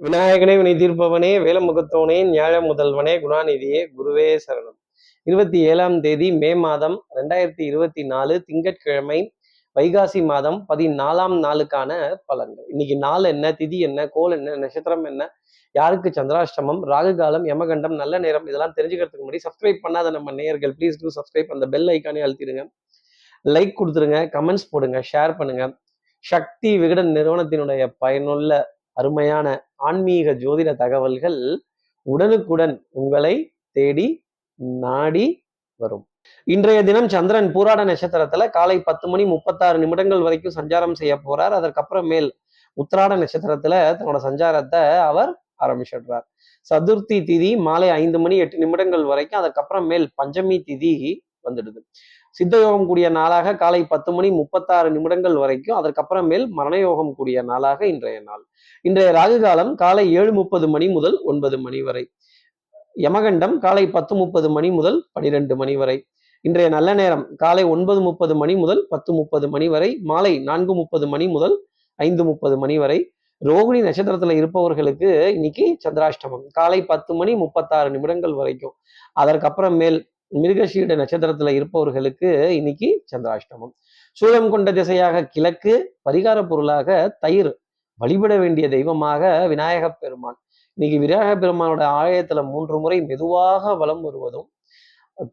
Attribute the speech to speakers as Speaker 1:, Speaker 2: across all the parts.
Speaker 1: விநாயகனே வினை தீர்ப்பவனே வேலமுகத்தோனே ஞாழ முதல்வனே குணாநிதியே குருவே சரணம். இருபத்தி ஏழாம் தேதி மே மாதம் ரெண்டாயிரத்தி இருபத்தி நாலு திங்கட்கிழமை வைகாசி மாதம் பதினாலாம் நாளுக்கான பலன்கள். இன்னைக்கு நாள் என்ன திதி என்ன கோல் என்ன நட்சத்திரம் என்ன யாருக்கு சந்திராஷ்டமம் ராகு காலம் யமகண்டம் நல்ல நேரம் இதெல்லாம் தெரிஞ்சுக்கிறதுக்கு முன்னாடி சப்ஸ்கிரைப் பண்ணாத நம்ம நேயர்கள் ப்ளீஸ் டூ சப்ஸ்கிரைப் அந்த பெல் ஐக்கானே அழுத்திடுங்க. லைக் கொடுத்துருங்க கமெண்ட்ஸ் போடுங்க ஷேர் பண்ணுங்க. சக்தி விகடன் நிறுவனத்தினுடைய பயனுள்ள அருமையான ஆன்மீக ஜோதிட தகவல்கள் உடனுக்குடன் உங்களை தேடி நாடி வரும். இன்றைய தினம் சந்திரன் பூராட நட்சத்திரத்துல காலை பத்து மணி முப்பத்தாறு நிமிடங்கள் வரைக்கும் சஞ்சாரம் செய்ய போறார். அதற்கப்புறம் மேல் உத்திராட நட்சத்திரத்துல தன்னோட சஞ்சாரத்தை அவர் ஆரம்பிச்சிடுறார். சதுர்த்தி திதி மாலை ஐந்து மணி எட்டு நிமிடங்கள் வரைக்கும் அதுக்கப்புறம் மேல் பஞ்சமி திதி வந்துடுது. சித்தயோகம் கூடிய நாளாக காலை பத்து மணி முப்பத்தாறு நிமிடங்கள் வரைக்கும் அதற்கப்புறம் மேல் மரணயோகம் கூடிய நாளாக இன்றைய நாள். இன்றைய ராகு காலம் காலை ஏழு முப்பது மணி முதல் ஒன்பது மணி வரை. யமகண்டம் காலை பத்து முப்பது மணி முதல் பனிரெண்டு மணி வரை. இன்றைய நல்ல நேரம் காலை ஒன்பது முப்பது மணி முதல் பத்து முப்பது மணி வரை. மாலை நான்கு முப்பது மணி முதல் ஐந்து முப்பது மணி வரை. ரோகிணி நட்சத்திரத்துல இருப்பவர்களுக்கு இன்னைக்கு சந்திராஷ்டமம். காலை பத்து மணி முப்பத்தாறு நிமிடங்கள் வரைக்கும். அதற்கப்புறம் மேல் மிருகஷீட நட்சத்திரத்துல இருப்பவர்களுக்கு இன்னைக்கு சந்திராஷ்டமம். சூலம் கொண்ட திசையாக கிழக்கு பரிகார பொருளாக தயிர் வழிபட வேண்டிய தெய்வமாக விநாயக பெருமான். இன்னைக்கு விநாயக பெருமானோட ஆலயத்துல மூன்று முறை மெதுவாக வலம் வருவதும்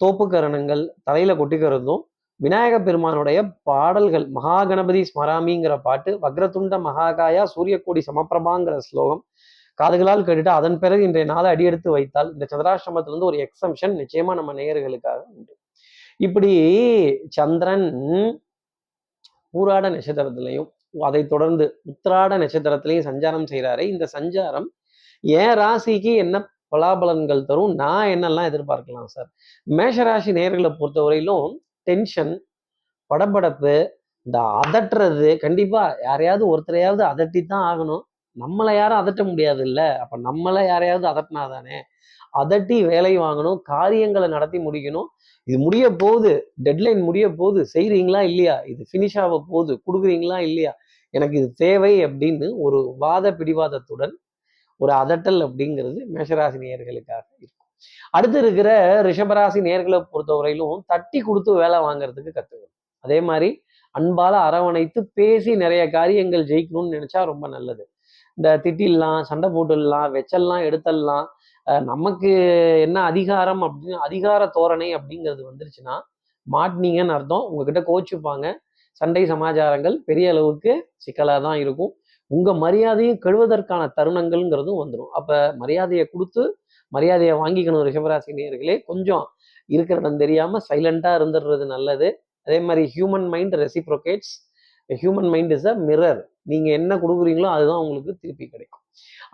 Speaker 1: தோப்புக்கரணங்கள் தலையில கொட்டிக்கிறதும் விநாயக பெருமானுடைய பாடல்கள் மகா கணபதி ஸ்மராமிங்கிற பாட்டு வக்ரதுண்ட மகாகாயா சூரியக்கோடி சமப்பிரபாங்கிற ஸ்லோகம் காதுகளால் கேட்டுட்டு அதன் பிறகு இன்றைய நாளை அடியெடுத்து வைத்தால் இந்த சந்திராசிரமத்திலிருந்து ஒரு எக்ஸம்ஷன் நிச்சயமா நம்ம நேயர்களுக்காக உண்டு. இப்படி சந்திரன் பூராட நட்சத்திரத்திலையும் அதை தொடர்ந்து உத்திராட நட்சத்திரத்திலையும் சஞ்சாரம் செய்கிறாரு இந்த சஞ்சாரம் என் ராசிக்கு என்ன பலாபலன்கள் தரும்? நான் என்னெல்லாம் எதிர்பார்க்கலாம் சார்? மேஷராசி நேர்களை பொறுத்தவரையிலும் டென்ஷன் படபடப்பு இந்த அதட்டுறது. கண்டிப்பாக யாரையாவது ஒருத்தரையாவது அதட்டி தான் ஆகணும். நம்மளை யாரும் அதட்ட முடியாது இல்லை அப்போ நம்மளை யாரையாவது அதட்டினா தானே அதட்டி வேலை வாங்கணும் காரியங்களை நடத்தி முடிக்கணும். இது முடிய போகுது. டெட்லைன் முடிய போகுது. செய்கிறீங்களா இல்லையா? இது ஃபினிஷ் ஆக போகுது. கொடுக்குறீங்களா இல்லையா? எனக்கு இது தேவை அப்படின்னு ஒரு வாத பிடிவாதத்துடன் ஒரு அதட்டல் அப்படிங்கிறது மேஷராசி நேர்களுக்காக இருக்கும். அடுத்து இருக்கிற ரிஷபராசி நேர்களை பொறுத்தவரையிலும் தட்டி கொடுத்து வேலை வாங்குறதுக்கு கத்துக்கணும். அதே மாதிரி அன்பால அரவணைத்து பேசி நிறைய காரியங்கள் ஜெயிக்கணும்னு நினைச்சா ரொம்ப நல்லது. இந்த திட்டிடலாம் சண்டை போட்டுடலாம் வெச்சல்லாம் எடுத்துடலாம் நமக்கு என்ன அதிகாரம் அப்படின்னு அதிகார தோரணை அப்படிங்கிறது வந்துருச்சுன்னா மாட்டினீங்கன்னு அர்த்தம். உங்ககிட்ட கோச்சுப்பாங்க. சண்டை சமாச்சாரங்கள் பெரிய அளவுக்கு சிக்கலாக தான் இருக்கும். உங்கள் மரியாதையும் கழுவதற்கான தருணங்கள்ங்கிறதும் வந்துடும் அப்போ மரியாதையை கொடுத்து மரியாதையை வாங்கிக்கணும் ரிஷபராசி நேர்களே கொஞ்சம் இருக்கிற இடம் சைலண்ட்டாக இருந்துடுறது நல்லது. அதே மாதிரி human mind reciprocates human mind is a mirror நீங்கள் என்ன கொடுக்குறீங்களோ அதுதான் உங்களுக்கு திருப்பி கிடைக்கும்.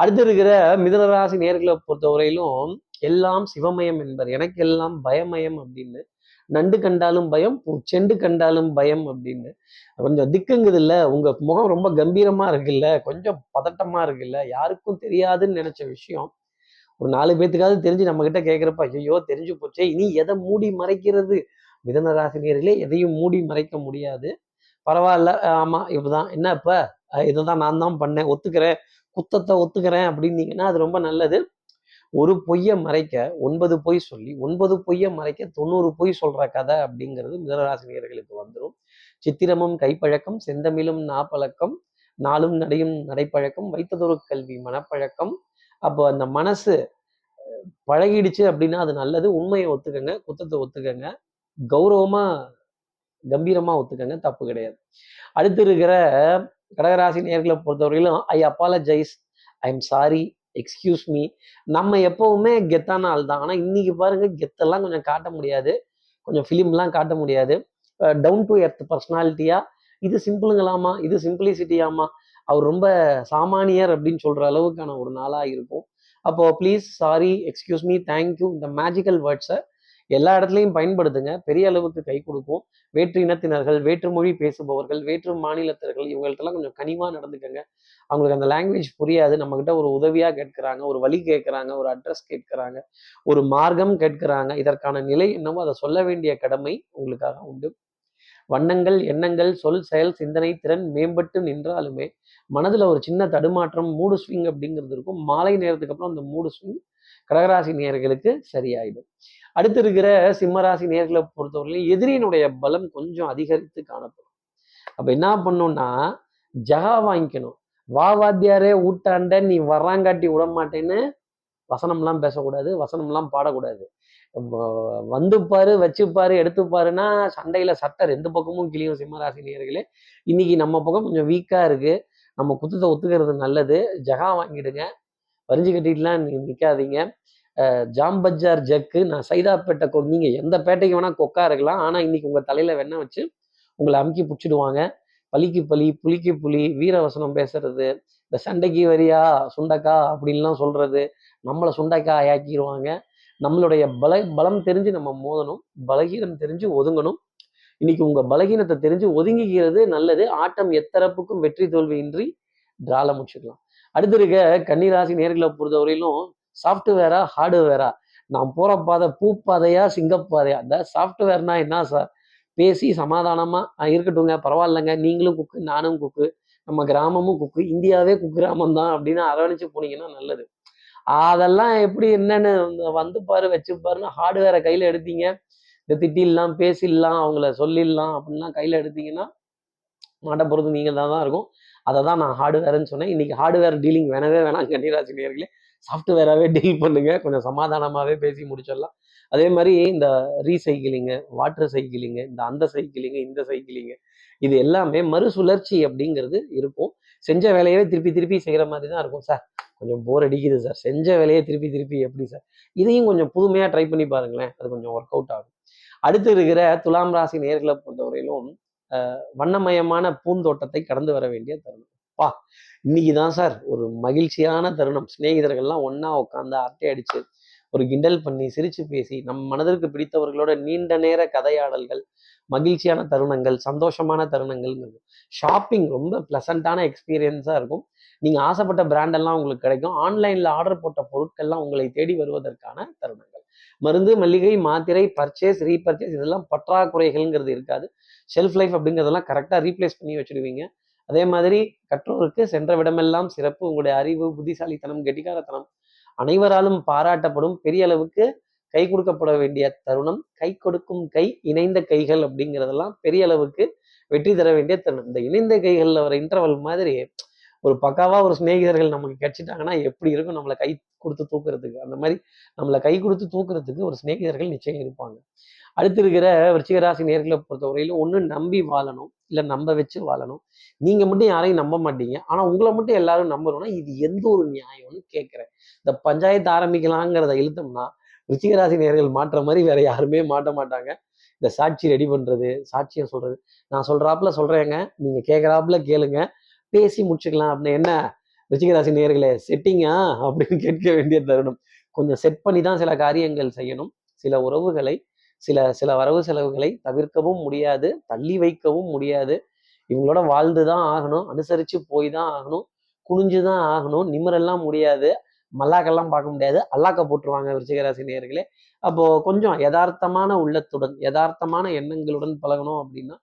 Speaker 1: அடுத்து இருக்கிற மிதனராசி நேர்களை பொறுத்தவரையிலும் எல்லாம் சிவமயம் என்பர். எனக்கு எல்லாம் பயமயம் அப்படின்னு நண்டு கண்டாலும் பயம் செண்டு கண்டாலும் பயம் அப்படின்னு. கொஞ்சம் திக்குங்குது இல்ல உங்கள் முகம் ரொம்ப கம்பீரமாக இருக்குல்ல கொஞ்சம் பதட்டமாக இருக்குல்ல யாருக்கும் தெரியாதுன்னு நினச்ச விஷயம். ஒரு நாலு பேத்துக்காவது தெரிஞ்சு நம்ம கிட்ட ஐயோ தெரிஞ்சு போச்சே இனி எதை மூடி மறைக்கிறது? மிதனராசினியர்களே எதையும் மூடி மறைக்க முடியாது. பரவாயில்ல ஆமாம் இப்போதான் என்ன இதை தான் நான் தான் பண்ணேன் ஒத்துக்கிறேன் குத்தத்தை ஒத்துக்கிறேன் அப்படின்னீங்கன்னா அது ரொம்ப நல்லது. ஒரு பொய்யை மறைக்க ஒன்பது பொய் சொல்லி ஒன்பது பொய்யை மறைக்க தொண்ணூறு பொய் சொல்ற கதை அப்படிங்கிறது மிதனராசினியர்களுக்கு வந்துடும் சித்திரமும் கைப்பழக்கம் செந்தமிழும் நாப்பழக்கம் நாளும் நடையும் நடைப்பழக்கம் வைத்ததொரு கல்வி மனப்பழக்கம். அப்போ அந்த மனசு பழகிடுச்சு அப்படின்னா அது நல்லது. உண்மையை ஒத்துக்கங்க குத்தத்தை ஒத்துக்கங்க. கௌரவமா கம்பீரமா ஒத்துக்கங்க தப்பு கிடையாது. அடுத்து இருக்கிற கடகராசி நேர்களை பொறுத்தவரையிலும் I apologise I am sorry excuse me நம்ம எப்பவுமே கெத்தான ஆள் தான். ஆனால் இன்னைக்கு பாருங்க கெத்தெல்லாம் கொஞ்சம் காட்ட முடியாது. கொஞ்சம் ஃபிலிம்லாம் காட்ட முடியாது. டவுன் டு எர்த் பர்சனாலிட்டியா இது சிம்பிளுங்களாமா இது சிம்பிளிசிட்டியாமா அவர் ரொம்ப சாமானியர் அப்படின்னு சொல்ற அளவுக்கான ஒரு நாளாக இருக்கும். அப்போ please sorry excuse me thank you இந்த மேஜிக்கல் வேர்ட்ஸை எல்லா இடத்துலையும் பயன்படுத்துங்க. பெரிய அளவுக்கு கை கொடுக்கும். வேற்று இனத்தினர்கள் வேற்று மொழி பேசுபவர்கள் வேற்று மாநிலத்தினர்கள் இவங்கள்ட்டெல்லாம் கொஞ்சம் கனிவாக நடந்துக்கங்க. அவங்களுக்கு அந்த லாங்குவேஜ் புரியாது. நம்ம கிட்ட ஒரு உதவியா கேட்குறாங்க ஒரு வழி கேட்குறாங்க ஒரு அட்ரஸ் கேட்குறாங்க ஒரு மார்க்கம் கேட்குறாங்க. இதற்கான நிலை என்னவோ அதை சொல்ல வேண்டிய கடமை உங்களுக்காக உண்டு. வண்ணங்கள் எண்ணங்கள் சொல் செயல் சிந்தனை திறன் மேம்பட்டு நின்றாலுமே மனதுல ஒரு சின்ன தடுமாற்றம் மூடு ஸ்விங் அப்படிங்கிறது இருக்கும். மாலை நேரத்துக்கு அப்புறம் அந்த மூடு ஸ்விங் கடகராசி நேர்களுக்கு சரியாயிடும். அடுத்து இருக்கிற சிம்மராசி நேர்களை பொறுத்தவரையிலும் எதிரியினுடைய பலம் கொஞ்சம் அதிகரித்து காணப்படும். அப்ப என்ன பண்ணும்னா ஜகா வாங்கிக்கணும். வா வாத்தியாரே ஊட்டாண்ட நீ வர்றாங்காட்டி விட மாட்டேன்னு வசனம்லாம் பேசக்கூடாது வசனம்லாம் பாடக்கூடாது. வந்துப்பாரு வச்சுப்பாரு எடுத்துப்பாருன்னா சண்டையில சட்டை ரெண்டு பக்கமும் கிளியும் சிம்மராசி நேர்களே. இன்னைக்கு நம்ம பக்கம் கொஞ்சம் வீக்கா இருக்கு. நம்ம குத்தத்தை ஒத்துக்கிறது நல்லது. ஜகா வாங்கிடுங்க. வரிஞ்சு கட்டிட்டுலாம் நிற்காதீங்க ஜாம்பஜார் ஜக்கு நான் சைதாப்பேட்டை கொ நீங்கள் எந்த பேட்டைக்கு வேணால் கொக்கா இருக்கலாம். ஆனால் இன்னைக்கு உங்கள் தலையில் வெண்ண வச்சு உங்களை அமுக்கி பிடிச்சிடுவாங்க. பலிக்கு பலி புலிக்கு புலி வீரவசனம் பேசுறது இந்த சண்டைக்கு வரியா சுண்டக்கா அப்படின்லாம் சொல்றது நம்மளை சுண்டைக்கா ஆக்கிடுவாங்க நம்மளுடைய பல பலம் தெரிஞ்சு நம்ம மோதணும். பலகீனம் தெரிஞ்சு ஒதுங்கணும். இன்னைக்கு உங்க பலகீனத்தை தெரிஞ்சு ஒதுங்கிக்கிறது நல்லது. ஆட்டம் எத்தரப்புக்கும் வெற்றி தோல்வியின்றி திரால முடிச்சுக்கலாம். அடுத்து இருக்க கன்னிராசி நேர்களை பொறுத்தவரையிலும் சாஃப்ட்வேரா ஹார்ட்வேரா நான் போற பாதை பூப்பாதையா சிங்கப்பாதையா? இந்த சாஃப்ட்வேர்னா என்ன சார்? பேசி சமாதானமா இருக்கட்டுங்க பரவாயில்லைங்க. நீங்களும் குக்கு நானும் குக்கு நம்ம கிராமமும் குக்கு இந்தியாவே குக்கு கிராமம் தான் அப்படின்னு அரவணைச்சு போனீங்கன்னா நல்லது. அதெல்லாம் எப்படி என்னன்னு வந்து பாரு வச்சு பாருன்னு ஹார்ட்வேரை கையில எடுத்தீங்க. இந்த திட்டிடலாம் பேசிடலாம் அவங்கள சொல்லிடலாம் அப்படின்லாம் கையில எடுத்தீங்கன்னா மாட்ட போகிறது நீங்கள் தான் தான் இருக்கும். அதை தான் நான் ஹார்ட்வேர்னு சொன்னேன். இன்னைக்கு ஹார்ட்வேர் டீலிங் வேணவே வேணாம் கன்னிராசி நேர்களே சாஃப்ட்வேராகவே டீல் பண்ணுங்க. கொஞ்சம் சமாதானமாகவே பேசி முடிச்சிடலாம். அதே மாதிரி இந்த ரீசைக்கிளிங்கு வாட்டர் சைக்கிளிங்கு இந்த அந்த சைக்கிளிங்கு இந்த சைக்கிளிங்கு இது எல்லாமே மறுசுழற்சி அப்படிங்கிறது இருக்கும். செஞ்ச வேலையவே திருப்பி திருப்பி செய்கிற மாதிரி தான் இருக்கும் சார் கொஞ்சம் போர் அடிக்குது சார் செஞ்ச வேலையை திருப்பி திருப்பி எப்படி சார் இதையும் கொஞ்சம் புதுமையாக ட்ரை பண்ணி பாருங்களேன். அது கொஞ்சம் ஒர்க் அவுட் ஆகும். அடுத்து இருக்கிற துலாம் ராசி நேர்களை பொறுத்தவரையிலும் வண்ணமயமான பூந்தோட்டத்தை கடந்து வர வேண்டிய தருணம். பா இன்னைக்கு தான் சார் ஒரு மகிழ்ச்சியான தருணம். சிநேகிதர்கள்லாம் ஒன்றா உட்காந்து அரட்டை அடிச்சு ஒரு கிண்டல் பண்ணி சிரிச்சு பேசி நம் மனதிற்கு பிடித்தவர்களோட நீண்ட நேர கதையாடல்கள் மகிழ்ச்சியான தருணங்கள் சந்தோஷமான தருணங்கள்ங்கிறது. ஷாப்பிங் ரொம்ப ப்ளசண்ட்டான எக்ஸ்பீரியன்ஸாக இருக்கும். நீங்கள் ஆசைப்பட்ட பிராண்டெல்லாம் உங்களுக்கு கிடைக்கும். ஆன்லைனில் ஆர்டர் போட்ட பொருட்கள்லாம் உங்களை தேடி வருவதற்கான தருணங்கள். மருந்து மல்லிகை மாத்திரை பர்ச்சேஸ் ரீபர்ச்சேஸ் இதெல்லாம் பற்றாக்குறைகள்ங்கிறது இருக்காது. ஷெல்ஃப் லைஃப் அப்படிங்கிறதெல்லாம் கரெக்டாக ரீப்ளேஸ் பண்ணி வச்சுடுவீங்க. அதே மாதிரி கற்றோருக்கு சென்ற விடமெல்லாம் சிறப்பு. உங்களுடைய அறிவு புத்திசாலித்தனம் கெட்டிக்காரத்தனம் அனைவராலும் பாராட்டப்படும். பெரிய அளவுக்கு கை கொடுக்கப்பட வேண்டிய தருணம். கை கொடுக்கும் கை இணைந்த கைகள் அப்படிங்கிறதெல்லாம் பெரிய அளவுக்கு வெற்றி தர வேண்டிய தருணம். இந்த இணைந்த கைகளில் வர இன்டர்வல் மாதிரி ஒரு பக்காவா ஒரு சிநேகிதர்கள் நமக்கு கிடைச்சிட்டாங்கன்னா எப்படி இருக்கும் நம்மளை கை கொடுத்து தூக்குறதுக்கு? அந்த மாதிரி நம்மளை கை கொடுத்து தூக்குறதுக்கு ஒரு சிநேகிதர்கள் நிச்சயம் இருப்பாங்க. அடுத்து இருக்கிற விருச்சிகராசி நேர்களை பொறுத்தவரையிலும் ஒன்று நம்பி வாழணும் இல்லை நம்ப வச்சு வாழணும். நீங்கள் மட்டும் யாரையும் நம்ப மாட்டீங்க. ஆனால் உங்களை மட்டும் எல்லாரும் நம்பணும்னா இது எந்த ஒரு நியாயம்னு கேட்குறேன். இந்த பஞ்சாயத்து ஆரம்பிக்கலாங்கிறத இழுத்தோம்னா ரிச்சிகராசி நேர்கள் மாற்ற மாதிரி வேற யாருமே மாட்ட மாட்டாங்க. இந்த சாட்சி ரெடி பண்ணுறது சாட்சியை சொல்றது. நான் சொல்றாப்புல சொல்றேங்க. நீங்கள் கேட்குறாப்புல கேளுங்க. பேசி முடிச்சுக்கலாம். அப்படின்னு என்ன? ரிச்சிகராசி நேர்களே செட்டிங்கா அப்படின்னு கேட்க வேண்டிய தருணம். கொஞ்சம் செட் பண்ணி தான் சில காரியங்கள் செய்யணும். சில உறவுகளை சில சில வரவு செலவுகளை தவிர்க்கவும் முடியாது. தள்ளி வைக்கவும் முடியாது. இவங்களோட வாழ்ந்து தான் ஆகணும். அனுசரித்து போய் தான் ஆகணும். குனிஞ்சு தான் ஆகணும். நிம்மரெல்லாம் முடியாது. மல்லாக்கெல்லாம் பார்க்க முடியாது. அல்லாக்க போட்டுருவாங்க விருச்சிகராசி நேர்களே அப்போது கொஞ்சம் யதார்த்தமான உள்ளத்துடன் யதார்த்தமான எண்ணங்களுடன் பழகணும் அப்படின்னா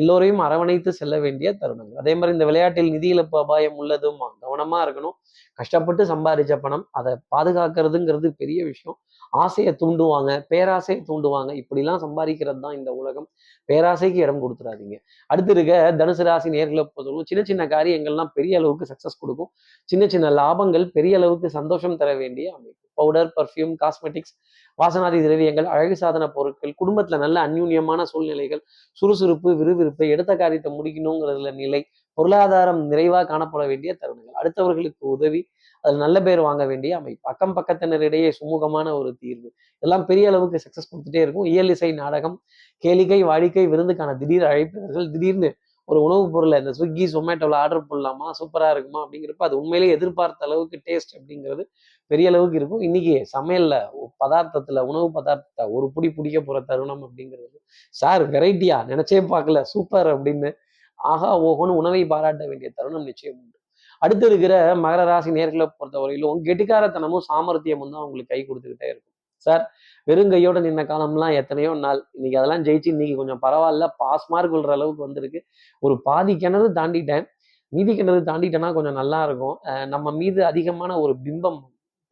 Speaker 1: எல்லோரையும் அரவணைத்து செல்ல வேண்டிய தருணங்கள். அதே மாதிரி இந்த விளையாட்டில் நிதி இழப்பு அபாயம் உள்ளதும் கவனமா இருக்கணும். கஷ்டப்பட்டு சம்பாதிச்ச பணம் அதை பாதுகாக்கிறதுங்கிறது பெரிய விஷயம். ஆசையை தூண்டுவாங்க பேராசையை தூண்டுவாங்க. இப்படிலாம் சம்பாதிக்கிறது தான் இந்த உலகம். பேராசைக்கு இடம் கொடுத்துடாதீங்க அடுத்து இருக்க தனுசு ராசி நேர்களை பொறுத்தவரைக்கும் சின்ன சின்ன காரியங்கள்லாம் பெரிய அளவுக்கு சக்சஸ் கொடுக்கும். சின்ன சின்ன லாபங்கள் பெரிய அளவுக்கு சந்தோஷம் தர வேண்டிய அமைப்பு. பவுடர் பர்ஃப்யூம் காஸ்மெட்டிக்ஸ் வாசனாதி திரவியங்கள் அழகு சாதன பொருட்கள் குடும்பத்துல நல்ல அந்யூன்யமான சூழ்நிலைகள் சுறுசுறுப்பு விறுவிறுப்பு எடுத்த காரியத்தை முடிக்கணுங்கிறதுல நிலை பொருளாதாரம் நிறைவாக காணப்பட வேண்டிய தருணங்கள். அடுத்தவர்களுக்கு உதவி அதில் நல்ல பேர் வாங்க வேண்டிய அமைப்பு அக்கம் பக்கத்தினரிடையே சுமூகமான ஒரு தீர்வு. இதெல்லாம் பெரிய அளவுக்கு சக்சஸ் கொடுத்துட்டே இருக்கும். இயல் இசை நாடகம் கேளிக்கை வாடிக்கை விருந்துக்கான திடீர் அழைப்பினர்கள் திடீர்னு ஒரு உணவுப் பொருளை இந்த ஸ்விக்கி சொமேட்டோவில் ஆர்டர் பண்ணலாமா சூப்பராக இருக்குமா? அப்படிங்கிறப்ப அது உண்மையிலேயே எதிர்பார்த்த அளவுக்கு டேஸ்ட் அப்படிங்கிறது பெரிய அளவுக்கு இருக்கும். இன்னைக்கு சமையல்ல பதார்த்தத்துல உணவு பதார்த்தத்தை ஒரு புடி பிடிக்க போற தருணம் அப்படிங்கிறது சார் வெரைட்டியா நினைச்சே பார்க்கல. சூப்பர் அப்படின்னு. ஆகா ஓஹோன்னு உணவை பாராட்ட வேண்டிய தருணம் நிச்சயம் உண்டு. அடுத்து இருக்கிற மகர ராசி நேர்களை பொறுத்தவரையிலும் கெட்டிக்காரத்தனமும் சாமர்த்தியமும் தான் உங்களுக்கு கை கொடுத்துக்கிட்டே இருக்கும். சார் வெறுங்கையோட நின்ன காலம்லாம் எத்தனையோ நாள். இன்னைக்கு அதெல்லாம் ஜெயிச்சு இன்னைக்கு கொஞ்சம் பரவாயில்ல. பாஸ் மார்க் விழுற அளவுக்கு வந்திருக்கு. ஒரு பாதி கிணறு தாண்டிட்டேன். மீதி கிணறு தாண்டிட்டேன்னா கொஞ்சம் நல்லா இருக்கும். நம்ம மீது அதிகமான ஒரு பிம்பம்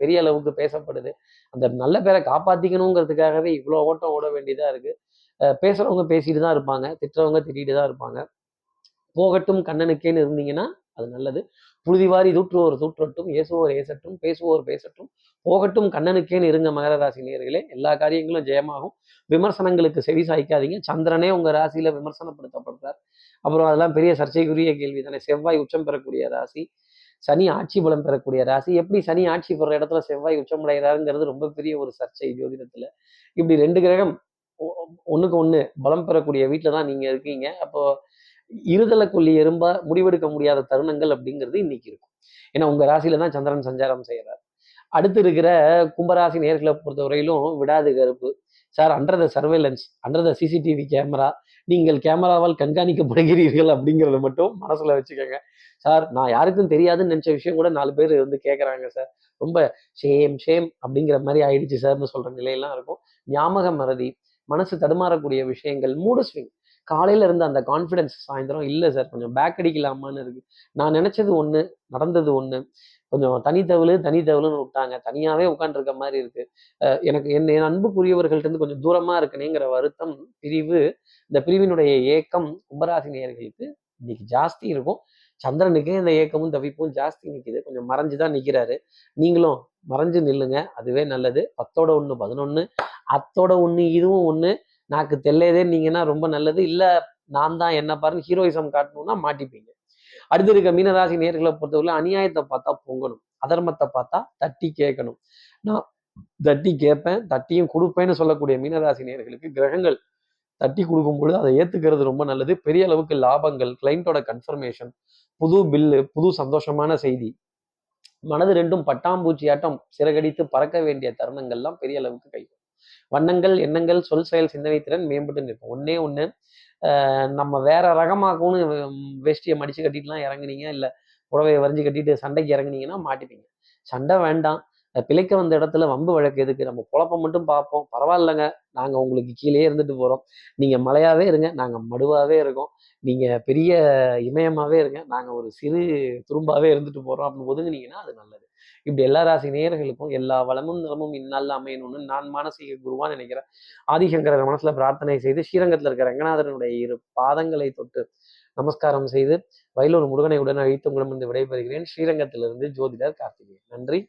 Speaker 1: பெரிய அளவுக்கு பேசப்படுது. அந்த நல்ல பேரை காப்பாத்திக்கணுங்கிறதுக்காகவே இவ்வளோ ஓட்டம் ஓட வேண்டியதா இருக்கு. அஹ் பேசுறவங்க பேசிட்டு தான் இருப்பாங்க. திட்டுறவங்க திட்டிட்டு தான் இருப்பாங்க. போகட்டும் கண்ணனுக்கேன்னு இருந்தீங்கன்னா அது நல்லது. புழுதிவாரி தூற்றுவோர் தூற்றட்டும் ஏசுவோர் ஏசட்டும் பேசுவோர் பேசட்டும். போகட்டும் கண்ணனுக்கேன்னு இருங்க மகர ராசி நேர்களே எல்லா காரியங்களும் ஜெயமாகும். விமர்சனங்களுக்கு செவி சாய்க்காதீங்க. சந்திரனே உங்க ராசியில விமர்சனப்படுத்தப்படுறார். அப்புறம் அதெல்லாம் பெரிய சர்ச்சைக்குரிய கேள்வி தானே செவ்வாய் உச்சம் பெறக்கூடிய ராசி. சனி ஆட்சி பலம் பெறக்கூடிய ராசி. எப்படி சனி ஆட்சி பெற இடத்துல செவ்வாய் உச்சமடைகிறாருங்கிறது ரொம்ப பெரிய ஒரு சர்ச்சை ஜோதிடத்துல. இப்படி ரெண்டு கிரகம் ஒ- ஒண்ணுக்கு ஒண்ணு பலம் பெறக்கூடிய வீட்டில தான் நீங்க இருக்கீங்க. அப்போ இருதலை கொல்லி எறும்பா முடிவெடுக்க முடியாத தருணங்கள் அப்படிங்கிறது இன்னைக்கு இருக்கும். ஏன்னா உங்க ராசியில தான் சந்திரன் சஞ்சாரம் செய்யறார் அடுத்து இருக்கிற கும்பராசி நேர்களை பொறுத்தவரையிலும் விடாது கருப்பு. Sir under the surveillance under the CCTV camera நீங்கள் கேமராவால் கண்காணிக்கப்படுகிறீர்கள் அப்படிங்கிறத மட்டும் மனசுல வச்சுக்கோங்க. சார் நான் யாருக்கும் தெரியாதுன்னு நினச்ச விஷயம் கூட நாலு பேர் வந்து கேட்குறாங்க சார். ரொம்ப ஷேம் ஷேம் அப்படிங்கிற மாதிரி ஆயிடுச்சு சார்னு சொல்கிற நிலையெல்லாம் இருக்கும். ஞாபக மறதி மனசு தடுமாறக்கூடிய விஷயங்கள் மூடு ஸ்விங் காலையில இருந்த அந்த கான்ஃபிடென்ஸ் சாயந்தரம் இல்லை சார் கொஞ்சம் பேக் அடிக்கலாமான்னு இருக்கு. நான் நினைச்சது ஒன்று நடந்தது ஒன்று கொஞ்சம் தனித்தவளு தனித்தவளுன்னு விட்டாங்க. தனியாவே உட்காந்துருக்க மாதிரி இருக்கு. எனக்கு என் என் அன்புக்குரியவர்கள்ட்ட இருந்து கொஞ்சம் தூரமா இருக்கணுங்கிற வருத்தம் பிரிவு இந்த பிரிவினுடைய ஏக்கம் கும்பராசி நேயர்களுக்கு இன்னைக்கு ஜாஸ்தி இருக்கும். சந்திரனுக்கு இந்த ஏக்கமும் தவிப்பும் ஜாஸ்தி நிற்கிது கொஞ்சம் மறைஞ்சு தான் நிற்கிறாரு நீங்களும் மறைஞ்சு நில்லுங்க. அதுவே நல்லது. பத்தோட ஒன்று பதினொன்று அத்தோட ஒன்று இதுவும் ஒன்று நாக்கு தெல்லையதே நீங்கன்னா ரொம்ப நல்லது. இல்லை நான் தான் என்ன பாருங்க ஹீரோயிசம் காட்டணும்னா மாட்டிப்பீங்க. அடுத்து இருக்க மீனராசி நேர்களை பொறுத்தவரை அநியாயத்தை பார்த்தா பொங்கணும். அதர்மத்தை பார்த்தா தட்டி கேட்கணும். நான் தட்டி கேட்பேன் தட்டியும் கொடுப்பேன்னு சொல்லக்கூடிய மீனராசி நேர்களுக்கு கிரகங்கள் தட்டி கொடுக்கும் பொழுது அதை ஏத்துக்கிறது ரொம்ப நல்லது. பெரிய அளவுக்கு லாபங்கள் கிளைண்டோட கன்ஃபர்மேஷன் புது பில்லு புது சந்தோஷமான செய்தி. மனது ரெண்டும் பட்டாம்பூச்சியாட்டம் சிறகடித்து பறக்க வேண்டிய தருணங்கள்லாம் பெரிய அளவுக்கு கை வண்ணங்கள் எண்ணங்கள் சொல் செயல் சிந்தனை திறன் மேம்பட்டு நிற்கும். ஒன்னே ஒன்று நம்ம வேற ரகமாக்கும்னு வேஷ்டியை மடிச்சு கட்டிட்டுலாம் இறங்குனீங்க இல்லை புடவையை வரைஞ்சி கட்டிட்டு சண்டைக்கு இறங்குனீங்கன்னா மாட்டிப்பீங்க. சண்டை வேண்டாம். பிழைக்க வந்த இடத்துல வம்பு வழக்கு எதுக்கு? நம்ம குழப்பம் மட்டும் பார்ப்போம். பரவாயில்லைங்க. நாங்கள் உங்களுக்கு கீழே இருந்துட்டு போகிறோம் நீங்கள் மலையாவே இருங்க. நாங்கள் மடுவாகவே இருக்கோம். நீங்கள் பெரிய இமயமாகவே இருங்க. நாங்கள் ஒரு சிறு துரும்பாகவே இருந்துட்டு போகிறோம் அப்படின்னு ஒதுங்குனீங்கன்னா அது நல்லது. இப்படி எல்லா ராசி நேயர்களுக்கும் எல்லா வளமும் நலமும் இந்நாளில் அமையணும்னு நான் மானசீக குருவான்னு நினைக்கிறேன். ஆதிசங்கரர் மனசுல பிரார்த்தனை செய்து ஸ்ரீரங்கத்தில் இருக்கிற ரங்கநாதனுடைய இரு பாதங்களை தொட்டு நமஸ்காரம் செய்து வயலூர் முருகனை உடன் அழித்து உங்களிடமிருந்து விடைபெறுகிறேன். ஸ்ரீரங்கத்திலிருந்து ஜோதிடர் கார்த்திகேயன். நன்றி.